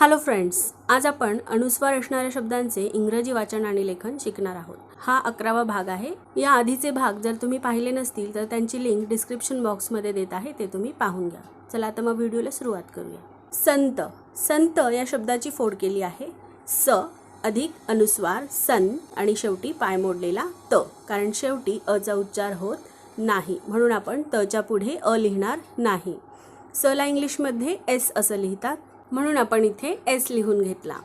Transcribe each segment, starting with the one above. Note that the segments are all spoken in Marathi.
हॅलो फ्रेंड्स आज आपण अनुस्वार असणाऱ्या शब्दांचे इंग्रजी वाचन आणि लेखन शिकणार आहोत. हा अकरावा भाग आहे. या आधीचे भाग जर तुम्ही पाहिले नसतील तर त्यांची लिंक डिस्क्रिप्शन बॉक्समध्ये देत आहे ते तुम्ही पाहून घ्या. चला आता मग व्हिडिओला सुरुवात करूया. संत. संत या शब्दाची फोड केली आहे. स अधिक अनुस्वार सन आणि शेवटी पाय मोडलेला त. कारण शेवटी अचा उच्चार होत नाही. म्हणून आपण तच्या पुढे अ लिहिणार नाही. सला इंग्लिशमध्ये एस असं लिहितात. म्हणून आपण इथे एस लिहून घेतला.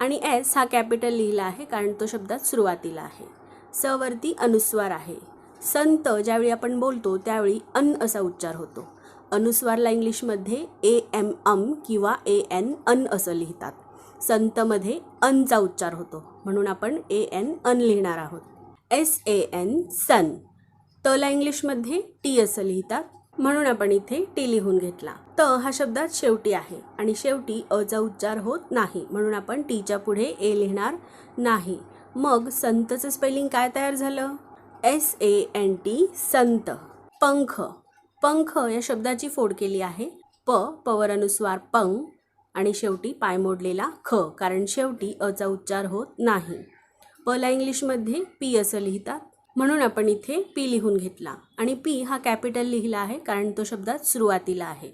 आणि एस हा कॅपिटल लिहिला आहे कारण तो शब्दात सुरुवातीला आहे. स वरती अनुस्वार आहे. संत ज्यावेळी आपण बोलतो त्यावेळी अन असा उच्चार होतो. अनुस्वारला इंग्लिशमध्ये ए एम अम किंवा ए एन अन असं लिहितात. संतमध्ये अनचा उच्चार होतो. म्हणून आपण ए एन अन लिहिणार आहोत. एस ए एन सन. तला इंग्लिशमध्ये टी असं लिहितात. म्हणून आपण इथे टी लिहून घेतला. त हा शब्दात शेवटी आहे आणि शेवटी अचा उच्चार होत नाही. म्हणून आपण टीच्या पुढे ए लिहिणार नाही. मग संतचं स्पेलिंग काय तयार झालं? एस ए एन टी संत. पंख. पंख या शब्दाची फोड केली आहे. प पवर अनुस्वार पंग आणि शेवटी पाय मोडलेला ख कारण शेवटी अचा उच्चार होत नाही. पला इंग्लिशमध्ये पी असं लिहितात. म्हणून आपण इथे पी लिहून घेतला. आणि पी हा कॅपिटल लिहिला आहे कारण तो शब्दात सुरुवातीला आहे.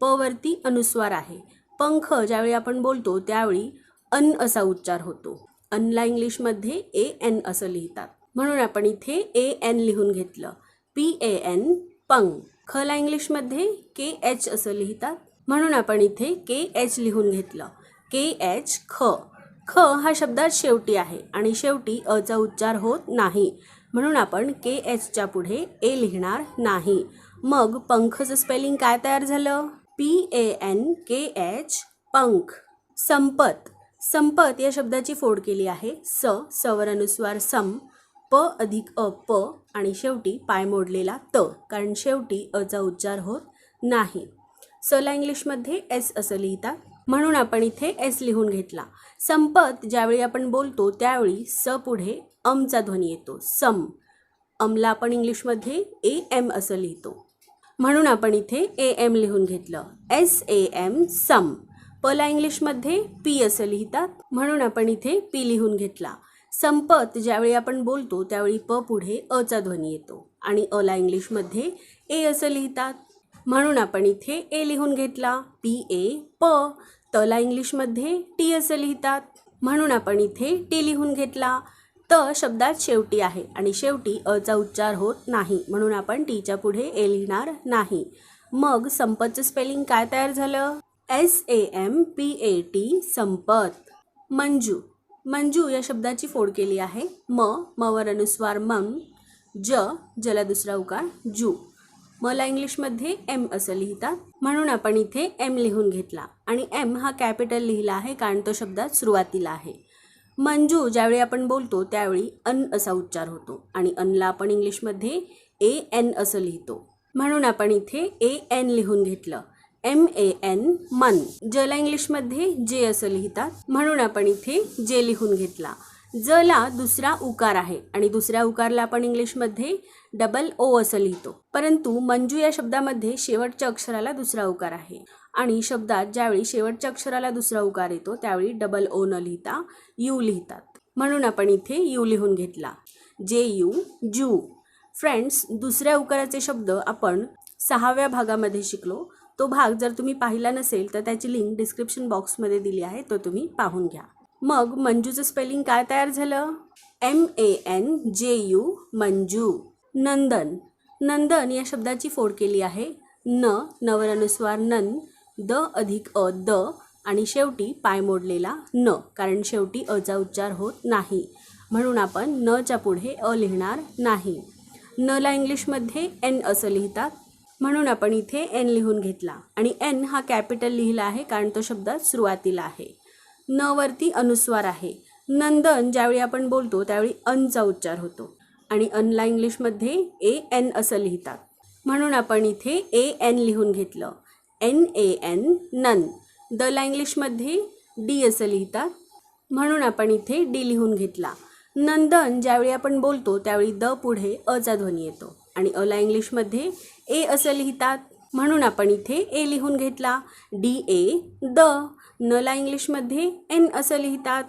पवरती अनुस्वार आहे. पंख ज्यावेळी आपण बोलतो त्यावेळी अन असा उच्चार होतो. अनला इंग्लिशमध्ये ए एन असं लिहितात. म्हणून आपण इथे ए एन लिहून घेतलं. पी ए एन पंग खला इंग्लिशमध्ये के एच असं लिहितात. म्हणून आपण इथे के एच लिहून घेतलं. के एच ख. ख हा शब्दात शेवटी आहे. आणि शेवटी अचा उच्चार होत नाही. म्हणून आपण के एचच्या पुढे ए लिहिणार नाही. मग पंखचं स्पेलिंग काय तयार झालं? P A N K H पंख. संपत. संपत या शब्दाची फोड केली आहे. स सवर अनुस्वार सम. प अधिक अ प. आणि शेवटी पाय मोडलेला त कारण शेवटी अचा उच्चार होत नाही. सला इंग्लिशमध्ये एस असं लिहितात. म्हणून आपण इथे एस लिहून घेतला. संपत ज्यावेळी आपण बोलतो त्यावेळी स पुढे अमचा ध्वनी येतो. सम. अमला आपण इंग्लिशमध्ये ए एम असं लिहितो. म्हणून आपण इथे ए एम लिहून घेतलं. एस ए एम सम. पला इंग्लिशमध्ये पी असं लिहितात. म्हणून आपण इथे पी लिहून घेतला. संपत ज्यावेळी आपण बोलतो त्यावेळी प पुढे अचा ध्वनी येतो. आणि अला इंग्लिशमध्ये ए असं लिहितात. म्हणून आपण इथे ए लिहून घेतला. पी ए प. तला इंग्लिशमध्ये टी असं लिहितात. म्हणून आपण इथे टी लिहून घेतला. त शब्दात शेवटी आहे आणि शेवटी अचा उच्चार होत नाही. म्हणून आपण टीच्या पुढे ए लिहिणार नाही. मग संपतचं स्पेलिंग काय तयार झालं? S A M P A T Sampat. Manju. Manju या शब्दाची फोड केली आहे. म मवर अनुस्वार मम ज जला दुसरा उकार जू. मला इंग्लिशमध्ये एम असं लिहितात. म्हणून आपण इथे एम लिहून घेतला. आणि एम हा कॅपिटल लिहिला आहे कारण तो शब्दात सुरुवातीला आहे. मंजू ज्यावेळी आपण बोलतो त्यावेळी अन असा उच्चार होतो. आणि अनला आपण इंग्लिशमध्ये ए एन असं लिहितो. म्हणून आपण इथे ए एन लिहून घेतलं. एम ए एन मन. जला इंग्लिशमध्ये जे असं लिहितात. म्हणून आपण इथे जे लिहून घेतला. जला दुसरा उकार आहे. आणि दुसऱ्या उकारला आपण इंग्लिशमध्ये डबल ओ असं लिहितो. परंतु मंजू या शब्दामध्ये शेवटच्या अक्षराला दुसरा उकार आहे. आणि शब्दात ज्यावेळी शेवटच्या अक्षराला दुसरा उकार येतो त्यावेळी डबल ओ न लिहिता यू लिहितात. म्हणून आपण इथे यू लिहून घेतला. जे यू जू. फ्रेंड्स दुसऱ्या उकाराचे शब्द आपण सहाव्या भागामध्ये शिकलो. तो भाग जर तुम्ही पाहिला नसेल तर त्याची लिंक डिस्क्रिप्शन बॉक्समध्ये दिली आहे तो तुम्ही पाहून घ्या. मग मंजूचं स्पेलिंग काय तयार झालं? M A N J U Manju. Nandan. Nandan या शब्दाची फोड केली आहे. न नवरानुस्वार नन द अधिक अ द आणि शेवटी पाय मोडलेला न कारण शेवटी अचा उच्चार होत नाही. म्हणून आपण नच्या पुढे अ लिहिणार नाही. नला इंग्लिशमध्ये एन असं लिहितात. म्हणून आपण इथे एन लिहून घेतला. आणि एन हा कॅपिटल लिहिला आहे कारण तो शब्द सुरुवातीला आहे. न वरती अनुस्वार आहे. नंदन ज्यावेळी आपण बोलतो त्यावेळी अनचा उच्चार होतो. आणि अनला इंग्लिशमध्ये ए एन असं लिहितात. म्हणून आपण इथे ए एन लिहून घेतलं. एन ए एन नन. द ला इंग्लिशमध्ये डी असं लिहितात. म्हणून आपण इथे डी लिहून घेतला. नंदन ज्यावेळी आपण बोलतो त्यावेळी द पुढे अचा ध्वनी येतो. आणि अला इंग्लिशमध्ये ए असं लिहितात. म्हणून आपण इथे ए लिहून घेतला. डी ए द. नला इंग्लिशमध्ये एन असं लिहितात.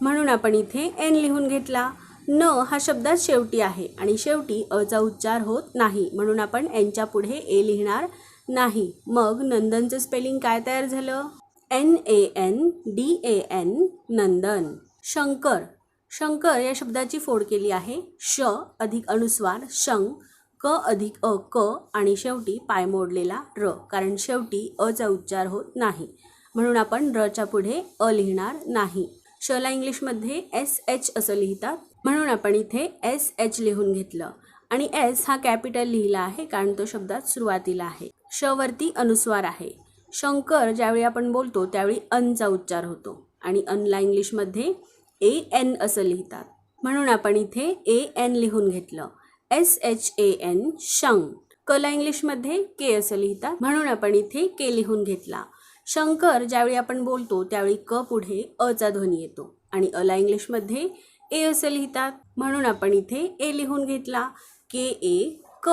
म्हणून आपण इथे एन लिहून घेतला. न हा शब्दात शेवटी आहे आणि शेवटी अचा उच्चार होत नाही म्हणून आपण एनच्या पुढे ए लिहिणार नाही. मग नंदनचं स्पेलिंग काय तयार झालं? N A N D A N Nandan. Shankar. Shankar या शब्दाची फोड केली आहे. श अधिक अनुस्वार शंक क अधिक अ क आणि शेवटी पाय मोडलेला र कारण शेवटी अचा उच्चार होत नाही. म्हणून आपण रच्या पुढे अ लिहिणार नाही. शला इंग्लिशमध्ये एस एच असं लिहितात. म्हणून आपण इथे एस एच लिहून घेतलं. आणि एस हा कॅपिटल लिहिला आहे कारण तो शब्दात सुरुवातीला आहे. श वरती अनुस्वार आहे. शंकर ज्यावेळी आपण बोलतो त्यावेळी अनचा उच्चार होतो. आणि अनला इंग्लिशमध्ये ए एन असं लिहितात. म्हणून आपण इथे ए एन लिहून घेतलं. एस एच ए एन शंग. कला इंग्लिशमध्ये के असं लिहितात. म्हणून आपण इथे के लिहून घेतला. शंकर ज्यावेळी आपण बोलतो त्यावेळी क पुढे अचा ध्वनी येतो. आणि अला इंग्लिशमध्ये ए असं लिहितात. म्हणून आपण इथे ए लिहून घेतला. के ए क.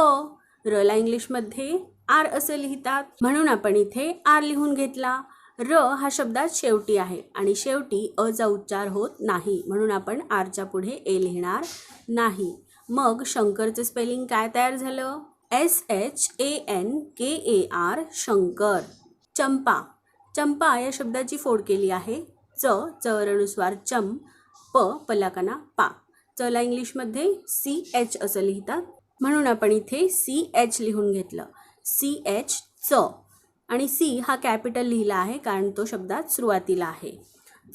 रला इंग्लिशमध्ये आर असं लिहितात. म्हणून आपण इथे आर लिहून घेतला. र हा शब्दात शेवटी आहे आणि शेवटी अचा उच्चार होत नाही. म्हणून आपण आरच्या पुढे ए लिहिणार नाही. मग शंकरचं स्पेलिंग काय तयार झालं? S H A N K A R Shankar. चंपा. चंपा या शब्दाची फोड केली आहे. च चवर अनुस्वार चम. प पलाकाना पा. चला इंग्लिशमध्ये सी एच असं लिहितात. म्हणून आपण इथे सी एच लिहून घेतलं. सी एच च. आणि सी हा कॅपिटल लिहिला आहे कारण तो शब्दात सुरुवातीला आहे.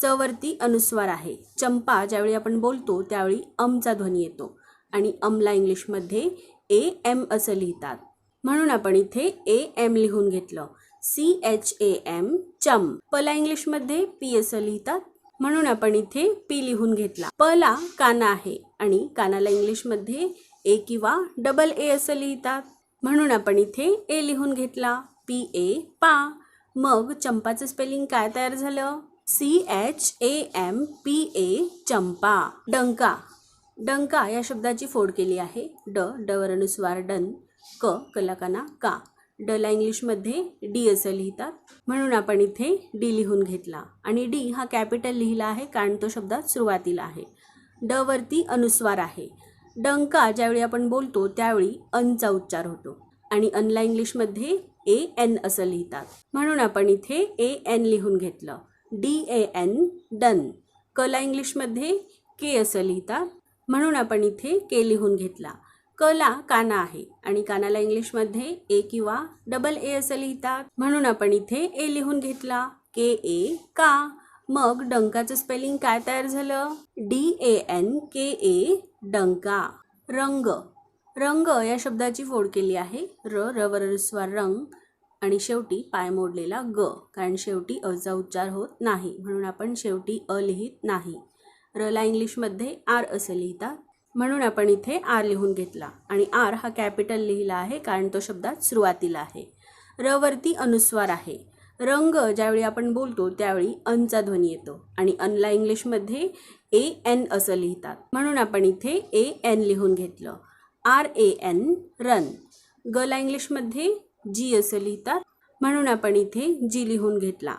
च वरती अनुस्वार आहे. चंपा ज्यावेळी आपण बोलतो त्यावेळी अमचा ध्वनी येतो. आणि अमला इंग्लिशमध्ये ए एम असं लिहितात. म्हणून आपण इथे ए एम लिहून घेतलं. सी एच ए एम चम. पला इंग्लिशमध्ये पी असं लिहितात. म्हणून आपण इथे पी लिहून घेतला. पला काना आहे आणि कानाला इंग्लिशमध्ये ए किंवा डबल ए असं लिहितात. म्हणून आपण इथे ए लिहून घेतला. पी ए पा. मग चंपाचं स्पेलिंग काय तयार झालं? C H A M P A चंपा. डंका. डंका या शब्दाची फोड केली आहे. ड डवर अनुस्वार डन. क कलाकाना का. डला इंग्लिशमध्ये डी असं लिहितात. म्हणून आपण इथे डी लिहून घेतला. आणि डी हा कॅपिटल लिहिला आहे कारण तो शब्दात सुरुवातीला आहे. ड वरती अनुस्वार आहे. डंका ज्यावेळी आपण बोलतो त्यावेळी अनचा उच्चार होतो. आणि अनला इंग्लिशमध्ये ए एन असं लिहितात. म्हणून आपण इथे ए एन लिहून घेतलं. डी ए एन डन. कला इंग्लिशमध्ये के असं लिहितात. म्हणून आपण इथे के लिहून घेतला. कला काना आहे. आणि कानाला इंग्लिशमध्ये ए किंवा डबल ए असं लिहितात. म्हणून आपण इथे ए लिहून घेतला. के ए का. मग डंकाचं स्पेलिंग काय तयार झालं? डी ए एन के ए डंका. रंग. रंग या शब्दाची फोड केली आहे. र रवरस्वा रंग. आणि शेवटी पाय मोडलेला ग. कारण शेवटी अचा उच्चार होत नाही. म्हणून आपण शेवटी अ लिहित नाही. रला इंग्लिशमध्ये आर असं लिहितात. म्हणून आपण इथे आर लिहून घेतला. आणि आर हा कॅपिटल लिहिला आहे कारण तो शब्दात सुरुवातीला आहे. र वरती अनुस्वार आहे. रंग ज्यावेळी आपण बोलतो त्यावेळी अनचा ध्वनी येतो. आणि अनला इंग्लिशमध्ये ए एन असं लिहितात. म्हणून आपण इथे ए एन लिहून घेतलं. आर ए एन रन. गला इंग्लिशमध्ये जी असं लिहितात. म्हणून आपण इथे जी लिहून घेतला.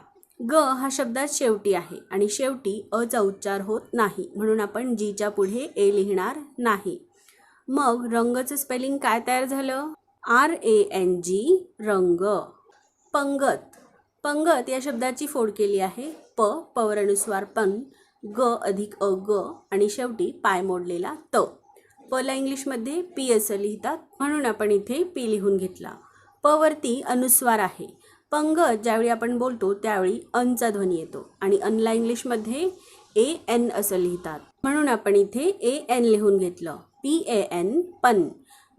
ग हा शब्दात शेवटी आहे आणि शेवटी अचा उच्चार होत नाही म्हणून आपण जीच्या पुढे ए लिहिणार नाही. मग रंगचं स्पेलिंग काय तयार झालं? आर ए एन जी रंग. पंगत. पंगत या शब्दाची फोड केली आहे. प पवर अनुस्वार ग अधिक अ ग आणि शेवटी पाय मोडलेला त. पला इंग्लिशमध्ये पी असं लिहितात म्हणून आपण इथे पी लिहून घेतला. पवरती अनुस्वार आहे. पंगत ज्यावेळी आपण बोलतो त्यावेळी अनचा ध्वनी येतो. आणि अनला इंग्लिशमध्ये ए एन असं लिहितात. म्हणून आपण इथे ए एन लिहून घेतलं. पी ए एन पन.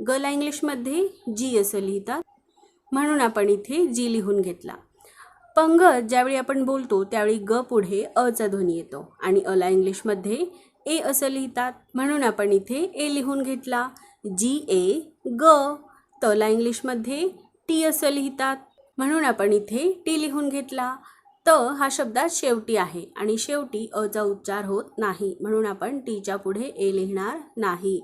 गला इंग्लिशमध्ये जी असं लिहितात. म्हणून आपण इथे जी लिहून घेतला. पंगत ज्यावेळी आपण बोलतो त्यावेळी ग पुढे अचा ध्वनी येतो. आणि अला इंग्लिशमध्ये ए असं लिहितात. म्हणून आपण इथे ए लिहून घेतला. जी ए ग. तला इंग्लिशमध्ये टी असं लिहितात. म्हणून आपण इथे टी लिहून घेतला. त हा शब्दात शेवटी आहे आणि शेवटी अचा उच्चार होत नाही. म्हणून आपण टीच्या पुढे ए लिहिणार नाही.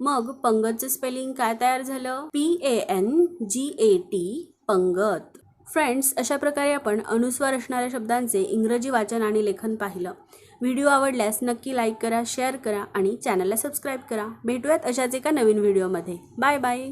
मग पंगतचं स्पेलिंग काय तयार झालं? P A N G A T पंगत. फ्रेंड्स अशा प्रकारे आपण अनुस्वार असणाऱ्या शब्दांचे इंग्रजी वाचन आणि लेखन पाहिलं. व्हिडिओ आवडल्यास नक्की लाईक करा शेअर करा आणि चॅनलला सबस्क्राईब करा. भेटूयात अशाच एका नवीन व्हिडिओमध्ये बाय बाय